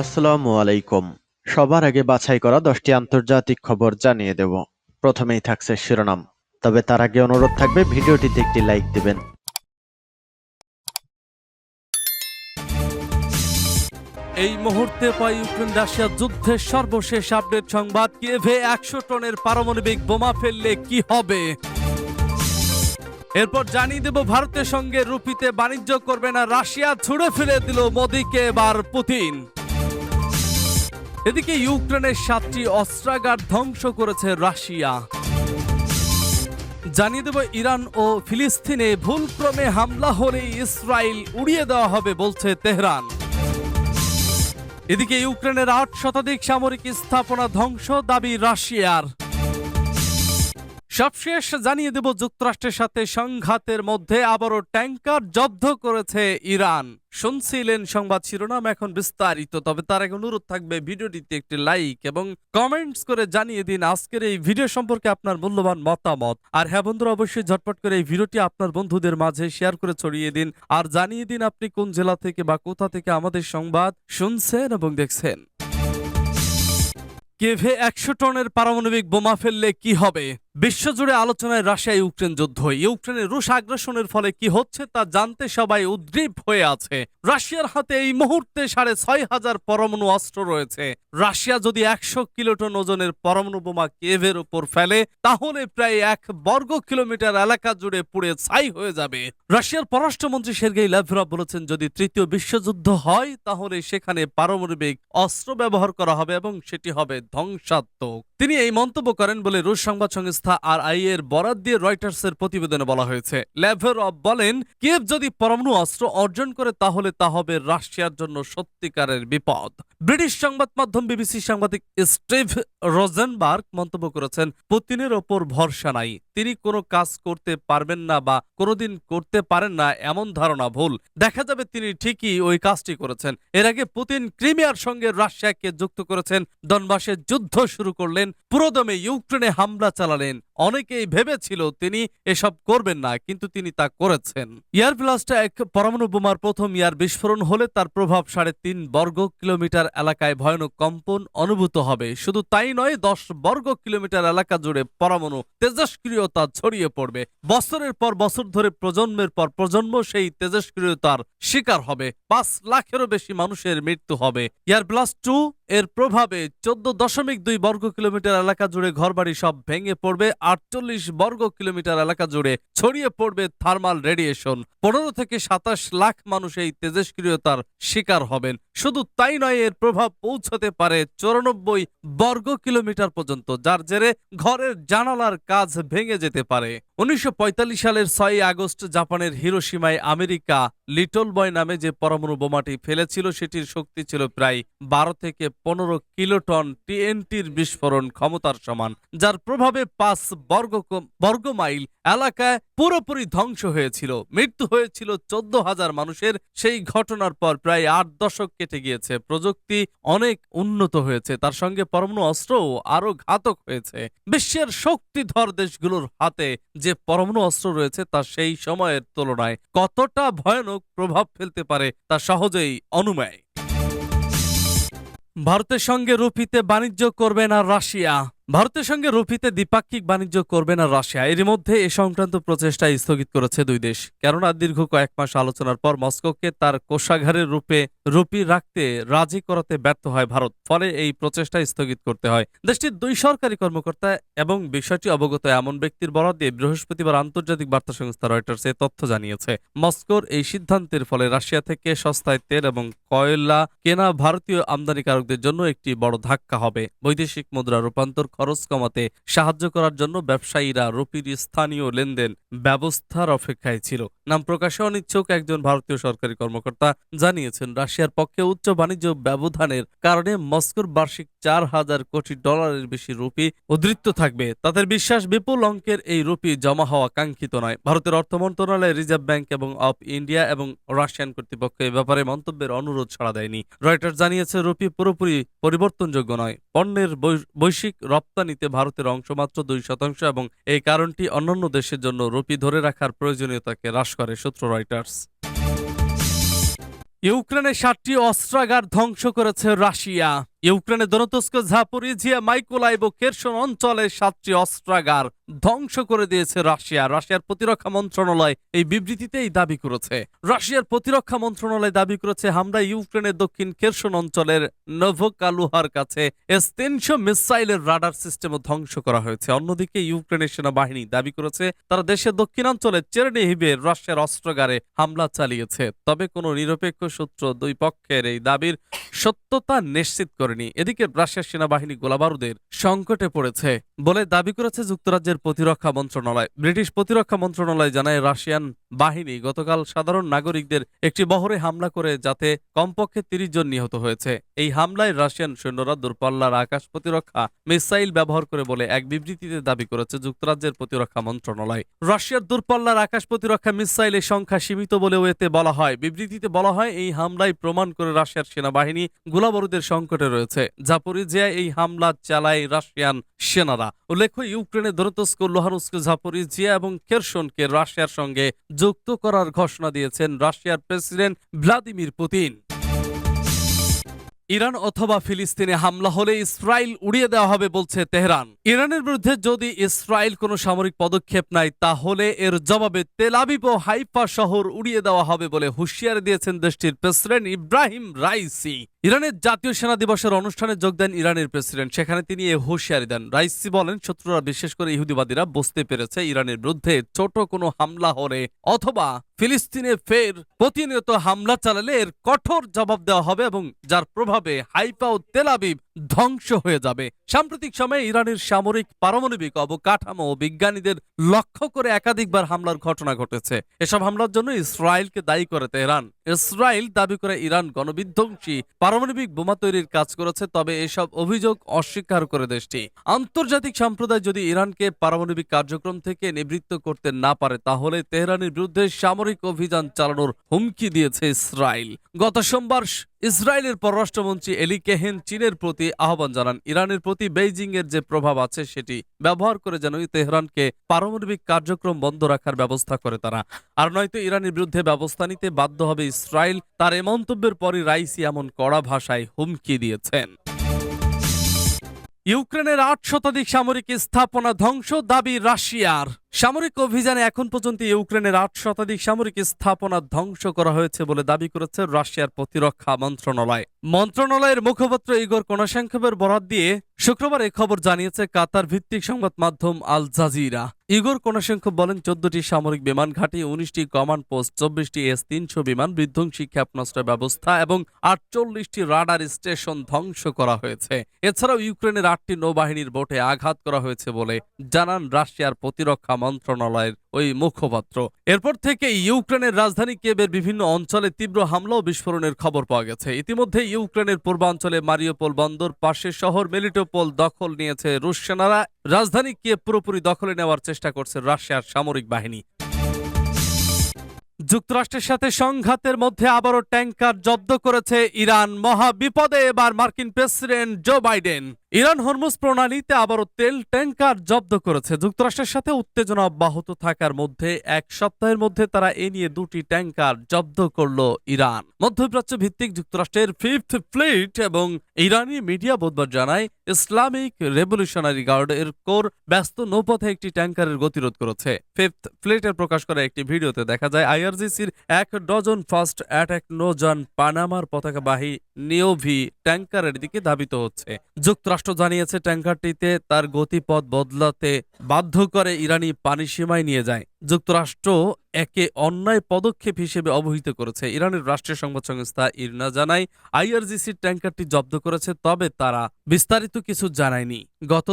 আসসালামু আলাইকুম। সবার আগে বাছাই করা দশটি আন্তর্জাতিক খবর জানিয়ে দেব। প্রথমেই থাকছে শিরোনাম। তবে তার আগে অনুরোধ থাকবে, ভিডিওটিতে একটি লাইক দিবেন। এই মুহূর্তে পাই ইউক্রেন রাশিয়া যুদ্ধের সর্বশেষ আপডেট সংবাদ। কিয়েভে একশো টনের পারমাণবিক বোমা ফেললে কি হবে? এরপর জানিয়ে দেব, ভারতের সঙ্গে রুপিতে বাণিজ্য করবে না, রাশিয়া ছুড়ে ফেলে দিল মোদীকে এবার পুতিন। এদিকে ইউক্রেনের সাতটি অস্ত্রাগার ধ্বংস করেছে রাশিয়া। জানিয়ে দেব, ইরান ও ফিলিস্তিনে ভুলক্রমে হামলা হলে ইসরায়েল উড়িয়ে দেওয়া হবে বলছে তেহরান। এদিকে ইউক্রেনের আট শতাধিক সামরিক স্থাপনা ধ্বংস দাবি রাশিয়ার। সবশেষ জানিয়ে দেব যুক্তরাষ্ট্রের সাথে সংঘাতের মধ্যে আবারও ট্যাঙ্কার জব্দ করেছে ইরান। শুনছিলেন সংবাদ শিরোনাম এখন বিস্তারিত, তবে তার আগে অনুরোধ থাকবে ভিডিওটিতে একটি লাইক এবং কমেন্টস করে জানিয়ে দিন আজকের এই ভিডিও সম্পর্কে আপনার মূল্যবান মতামত। আর হ্যাঁ বন্ধুরা, অবশ্যই ঝটপট করে এই ভিডিওটি আপনার বন্ধুদের মাঝে শেয়ার করে ছড়িয়ে দিন। আর জানিয়ে দিন আপনি কোন জেলা থেকে বা কোথা থেকে আমাদের সংবাদ শুনছেন এবং দেখছেন। কেভে একশো টনের পারমাণবিক বোমা ফেললে কি হবে? বিশ্বজুড়ে আলোচনায় রাশিয়া ইউক্রেন যুদ্ধ। ইউক্রেনের রুশ আগ্রাসনের ফলে কি হচ্ছে তা জানতে সবাই উদ্গ্রীব হয়ে আছে। রাশিয়ার হাতে এই মুহূর্তে সাড়ে ছয় হাজার পরমাণু অস্ত্র রয়েছে। রাশিয়া যদি একশো কিলোটন ওজনের পরমাণু বোমা কেভের উপর ফেলে, তাহলে প্রায় এক বর্গ কিলোমিটার এলাকা জুড়ে পুড়ে ছাই হয়ে যাবে। রাশিয়ার পররাষ্ট্রমন্ত্রী সের্গেই ল্যাভরভ বলেছেন, যদি তৃতীয় বিশ্বযুদ্ধ হয়, তাহলে সেখানে পারমাণবিক অস্ত্র ব্যবহার করা হবে এবং সেটি হবে ধ্বংসাত্মক। তিনি এই মন্তব্য করেন বলে রুশ সংবাদ সংস্থা আর আই এর বরাদ দিয়ে রয়টার্সের প্রতিবেদনে বলা হয়েছে। ল্যাভরভ বলেন, কিয়েভ যদি পরমাণু অস্ত্র অর্জন করে, তাহলে তা হবে রাশিয়ার জন্য সত্যিকারের বিপদ। ব্রিটিশ সংবাদ মাধ্যম বিবিসি সাংবাদিক স্টিভ রোজেনবার্গ মন্তব্য করেছেন, পুতিনের ওপর ভরসা নাই। তিনি কোনো কাজ করতে পারবেন না বা কোনোদিন করতে পারেন না, এমন ধারণা ভুল। দেখা যাবে তিনি ঠিকই ওই কাজটি করেছেন। এর আগে পুতিন ক্রিমিয়ার সঙ্গে রাশিয়াকে যুক্ত করেছেন। দনবাসে যুদ্ধ শুরু করলেন পুরোদমে ইউক্রেনে হামলা চালালেন। অনেকেই ভেবেছিল তিনি এসব করবেন না, কিন্তু তিনি তা করেছেন। ইয়ার ব্লাস্টে এক পরমাণু বোমার প্রথম ইয়ার বিস্ফোরণ হলে তার প্রভাব সাড়ে তিন বর্গ কিলোমিটার এলাকায় ভয়ানক কম্পন অনুভূত হবে। শুধু তাই নয়, দশ বর্গ কিলোমিটার এলাকা জুড়ে পরমাণু তেজস্ক্রিয়তা ছড়িয়ে পড়বে। বছরের পর বছর ধরে প্রজন্মের পর প্রজন্ম সেই তেজস্ক্রিয়তার শিকার হবে। পাঁচ লাখেরও বেশি মানুষের মৃত্যু হবে। ইয়ার ব্লাস্ট টু এর প্রভাবে চোদ্দ দশমিক দুই বর্গ কিলোমিটার এলাকা জুড়ে ঘরবাড়ি সব ভেঙে পড়বে, আটচল্লিশ বর্গ কিলোমিটার এলাকা জুড়ে ছড়িয়ে পড়বে থার্মাল রেডিয়েশন পনেরো থেকে সাতাশ লাখ মানুষ এই তেজস্ক্রিয়তার শিকার হবেন। শুধু তাই নয়, এর প্রভাব পৌঁছতে পারে চৌরানব্বই বর্গ কিলোমিটার পর্যন্ত, যার জেরে ঘরের জানালার কাজ ভেঙে যেতে পারে। উনিশশো পঁয়তাল্লিশ সালের ছয় আগস্ট জাপানের হিরোসীমায় আমেরিকা লিটল বয় নামে যে পরমাণু বোমাটি ফেলেছিল, সেটির শক্তি ছিল প্রায় বারো থেকে পনেরো কিলোটন টিএনটির বিস্ফোরণ ক্ষমতার সমান, যার প্রভাবে পাঁচ বর্গ বর্গ মাইল এলাকায় পুরোপুরি ধ্বংস হয়েছিল। মৃত্যু হয়েছিল চোদ্দ হাজার মানুষের। সেই ঘটনার পর প্রায় আট দশক কেটে গিয়েছে। প্রযুক্তি অনেক উন্নত হয়েছে। তার সঙ্গে পরমাণু অস্ত্রও আরও ঘাতক হয়েছে। বিশ্বের শক্তিধর দেশগুলোর হাতে যে পরমাণু অস্ত্র রয়েছে তা সেই সময়ের তুলনায় কতটা ভয়ানক প্রভাব ফেলতে পারে তা সহজেই অনুমেয়। ভারতের সঙ্গে রুপিতে বাণিজ্য করবে না রাশিয়া। ভারতের সঙ্গে রুপিতে দ্বিপাক্ষিক বাণিজ্য করবে না রাশিয়া। এর মধ্যে এ সংক্রান্ত প্রচেষ্টা স্থগিত করেছে দুই দেশ। কেননা, দীর্ঘ কয়েক মাস আলোচনার পর মস্কোকে তার কোষাগারের রূপে রুপি রাখতে রাজি করাতে ব্যর্থ হয় ভারত। ফলে এই প্রচেষ্টা স্থগিত করতে হয়। দেশটির দুই সরকারি কর্মকর্তা এবং বিষয়টি অবগত এমন ব্যক্তির বরাদ দিয়ে বৃহস্পতিবার আন্তর্জাতিক বার্তা সংস্থা রয়টার্স এ তথ্য জানিয়েছে। মস্কোর এই সিদ্ধান্তের ফলে রাশিয়া থেকে সস্তায় তেল এবং কয়লা কেনা ভারতীয় আমদানিকারকদের জন্য একটি বড় ধাক্কা হবে। বৈদেশিক মুদ্রা রূপান্তর খরচ কমাতে সাহায্য করার জন্য ব্যবসায়ীরা রুপির স্থানীয় লেনদেন ব্যবস্থার অপেক্ষায় ছিল। নাম প্রকাশে অনিচ্ছুক একজন ভারতীয় সরকারি কর্মকর্তা জানিয়েছেন, রাশিয়ার পক্ষে উচ্চ বাণিজ্য ব্যবধানের কারণে মস্কোর বার্ষিক চার হাজার কোটি ডলারের বেশি রুপি উদ্ধৃত্ত থাকবে। তাদের বিশ্বাস, বিপুল অঙ্কের এই রুপি জমা হওয়া কাঙ্ক্ষিত নয়। ভারতের অর্থ মন্ত্রণালয়, রিজার্ভ ব্যাংক এবং অফ ইন্ডিয়া এবং রাশিয়ান কর্তৃপক্ষ এ ব্যাপারে মন্তব্যের অনুরোধ ছাড়া দেয়নি। রয়টার্স জানিয়েছে, রুপি পুরোপুরি পরিবর্তনযোগ্য নয়। পণ্যের বৈশ্বিক রপ্তানিতে ভারতের অংশ মাত্র দুই শতাংশ এবং এই কারণটি অন্যান্য দেশের জন্য রুপি ধরে রাখার প্রয়োজনীয়তাকে হ্রাস করে, সূত্র রয়টার্স। ইউক্রেনের সাতটি অস্ত্রাগার ধ্বংস করেছে রাশিয়া। ইউক্রেনের দনতস্ক ঝাপরিজিয়া মাইকোলাইভ ও কেরসন অঞ্চলে সাতটি অস্ত্রাগার ধ্বংস করে দিয়েছে রাশিয়া। রাশিয়ার প্রতিরক্ষা মন্ত্রণালয় এই বিবৃতিতে এই দাবি করেছে। রাশিয়ার প্রতিরক্ষা মন্ত্রণালয় দাবি করেছে, হামলা ইউক্রেনের দক্ষিণ কেরসন অঞ্চলের নভোকালুহার কাছে। এস তিনশো মিসাইলের রাডার সিস্টেমও ধ্বংস করা হয়েছে। অন্যদিকে ইউক্রেনের সেনাবাহিনী দাবি করেছে, তারা দেশের দক্ষিণাঞ্চলে চেরনিহিবে রাশিয়ার অস্ত্রাগারে হামলা চালিয়েছে। তবে কোনো নিরপেক্ষ সূত্র দুই পক্ষের এই দাবির সত্যতা নিশ্চিত করেনি। এদিকে রাশিয়ার সেনাবাহিনী গোলাবারুদের সংকটে পড়েছে বলে দাবি করেছে যুক্তরাজ্যের প্রতিরক্ষা মন্ত্রণালয়। ব্রিটিশ প্রতিরক্ষা মন্ত্রণালয় জানায়, রাশিয়ান বাহিনী গতকাল সাধারণ নাগরিকদের একটি বহরে হামলা করে যাতে কমপক্ষে তিরিশ জন নিহত হয়েছে। এই হামলায় রাশিয়ান সৈন্যরা দূরপাল্লার আকাশ প্রতিরক্ষা মিসাইল ব্যবহার করে বলে এক বিবৃতিতে দাবি করেছে যুক্তরাজ্যের প্রতিরক্ষা মন্ত্রণালয়। রাশিয়ার দূরপাল্লার আকাশ প্রতিরক্ষা মিসাইলের সংখ্যা সীমিত বলেও এতে বলা হয়। বিবৃতিতে বলা হয়, এই হামলায় প্রমাণ করে রাশিয়ার সেনাবাহিনী গোলাবারুদের সংকটে রয়েছে। জাপরিজিয়ায় এই হামলা চালায় রাশিয়ান সেনারা। উল্লেখ্য ইউক্রেনের দরতস্ক লোহানুস্ক জাপরিজিয়া এবং কেরসনকে রাশিয়ার সঙ্গে যুক্ত করার ঘোষণা দিয়েছেন রাশিয়ার প্রেসিডেন্ট ভ্লাদিমির পুতিন। ইরান অথবা ফিলিস্তিনে হামলা হলে ইসরায়েল উড়িয়ে দেওয়া হবে বলছে তেহরান। ইরানের বিরুদ্ধে যদি ইসরায়েল কোনো সামরিক পদক্ষেপ নেয়, তাহলে এর জবাবে তেলাবিব ও হাইফা শহর উড়িয়ে দেওয়া হবে বলে হুঁশিয়ারি দিয়েছেন দেশটির প্রেসিডেন্ট ইব্রাহিম রাইসি। ইরানের জাতীয় সেনা দিবসের অনুষ্ঠানে যোগ দেন ইরানের প্রেসিডেন্ট। সেখানে তিনি এ হুঁশিয়ারি দেন। রাইসি বলেন, শত্রুরা বিশেষ করে ইহুদিবাদীরা বুঝতে পেরেছে ইরানের বিরুদ্ধে ছোট কোনো হামলা হলে অথবা ফিলিস্তিনে ফের প্রতিনিয়ত হামলা চালালে এর কঠোর জবাব দেওয়া হবে এবং যার প্রভাবে হাইপা ও তেলাবিব ধ্বংস হয়ে যাবে। সাম্প্রতিক সময়ে ইরানের সামরিক, পারমাণবিক অবকাঠামো ও বিজ্ঞানীদের লক্ষ্য করে একাধিকবার হামলার ঘটনা ঘটেছে। এসব হামলার জন্য ইসরায়েলকে দায়ী করে তেহরান। ইসরায়েল দাবি করে ইরান গণবিধ্বংসী পারমাণবিক বোমা তৈরির কাজ করেছে, তবে এসব অভিযোগ অস্বীকার করে দেশটি। আন্তর্জাতিক সম্প্রদায় যদি ইরানকে পারমাণবিক কার্যক্রম থেকে নিবৃত্ত করতে না পারে, তাহলে তেহরানের বিরুদ্ধে সামরিক অভিযান চালানোর হুমকি দিয়েছে ইসরায়েল। গত সোমবার ইসরায়েলের পররাষ্ট্রমন্ত্রী এলি কেহেন চীনের প্রতি আহ্বান জানান। ইরানের প্রতি বেইজিং এর যে প্রভাব আছে, সেটি ব্যবহার করে যেন তেহরানকে পারমাণবিক কার্যক্রম বন্ধ রাখার ব্যবস্থা করে তারা। আর নয়তো ইরানের বিরুদ্ধে ব্যবস্থা নিতে বাধ্য হবে ইসরায়েল। তার এ মন্তব্যের পরই রাইসি এমন কড়া ভাষায় হুমকি দিয়েছেন। ইউক্রেনের আট শতাধিক সামরিক স্থাপনা ধ্বংস, দাবি রাশিয়ার। সামরিক অভিযানে এখন পর্যন্ত ইউক্রেনের আট শতাধিক সামরিক স্থাপনা ধ্বংস করা হয়েছে বলে দাবি করেছে রাশিয়ার প্রতিরক্ষা মন্ত্রণালয়। মন্ত্রণালয়ের মুখপাত্র ইগোর কোনাশাঙ্কবের বরাত দিয়ে শুক্রবার এই খবর জানিয়েছে কাতার ভিত্তিক সংবাদ মাধ্যম আল জাজিরা। ইগোর কোনাশাঙ্ক বলেন, চোদ্দটি সামরিক বিমান ঘাঁটি, উনিশটি কমান্ড পোস্ট, চব্বিশটি এস তিনশো বিমান, বিধ্বংসী ক্ষেপণাস্ত্র ব্যবস্থা এবং আটচল্লিশটি রাডার স্টেশন ধ্বংস করা হয়েছে। এছাড়াও ইউক্রেনের আটটি নৌবাহিনীর বোটে আঘাত করা হয়েছে বলে জানান রাশিয়ার প্রতিরক্ষা মন্ত্রণালয়ের ওই মুখপাত্র। এরপর থেকে ইউক্রেনের রাজধানী কেবের বিভিন্ন অঞ্চলে তীব্র হামলা ও বিস্ফোরণের খবর পাওয়া গেছে। ইতিমধ্যে ইউক্রেনের পূর্বাঞ্চলে মারিওপোল বন্দর, পাশে শহর মেলিটোপোল দখল নিয়েছে রুশ সেনারা। রাজধানী কিয়েভ পুরোপুরি দখলে নেওয়ার চেষ্টা করছে রাশিয়ার সামরিক বাহিনী। যুক্তরাষ্ট্রের সাথে সংঘাতের মধ্যে আবারও ট্যাঙ্কার জব্দ করেছে ইরান। মহা বিপদে এবার মার্কিন president Joe Biden. Iran Hormuz প্রণালীতে আবারও তেল ট্যাঙ্কার জব্দ করেছে। যুক্তরাষ্ট্রের সাথে উত্তেজনা অব্যাহত থাকার মধ্যে এক সপ্তাহের মধ্যে তারা এ নিয়ে দুটি ট্যাঙ্কার জব্দ করল ইরান। মধ্যপ্রাচ্য ভিত্তিক যুক্তরাষ্ট্রের ফিফথ ফ্লিট এবং ইরানি মিডিয়া বুধবার জানায়, ইসলামিক রেভলিউশনারি গার্ড এর কোর ব্যস্ত নৌপথে একটি ট্যাঙ্কারের গতিরোধ করেছে। ফিফথ ফ্লিটের প্রকাশ করা একটি ভিডিওতে দেখা যায়, আইআরজিসির এক ডজন ফার্স্ট অ্যাটাক নোজন পানামার পতাকাবাহী নিওভি ট্যাঙ্কারের দিকে ধাবিত হচ্ছে। যুক্তরাষ্ট্র জানিয়েছে ট্যাঙ্কারটিতে তার গতিপথ বদলাতে বাধ্য করে ইরানি পানি সীমায় নিয়ে যায়। যুক্তরাষ্ট্র একে অন্যায় পদক্ষেপ হিসেবে অবহিত করেছে। ইরানের রাষ্ট্রীয় সংবাদ সংস্থা ইরনা জানায়, আইআরজিসির ট্যাঙ্কারটি জব্দ করেছে, তবে তারা বিস্তারিত কিছু জানায়নি। গত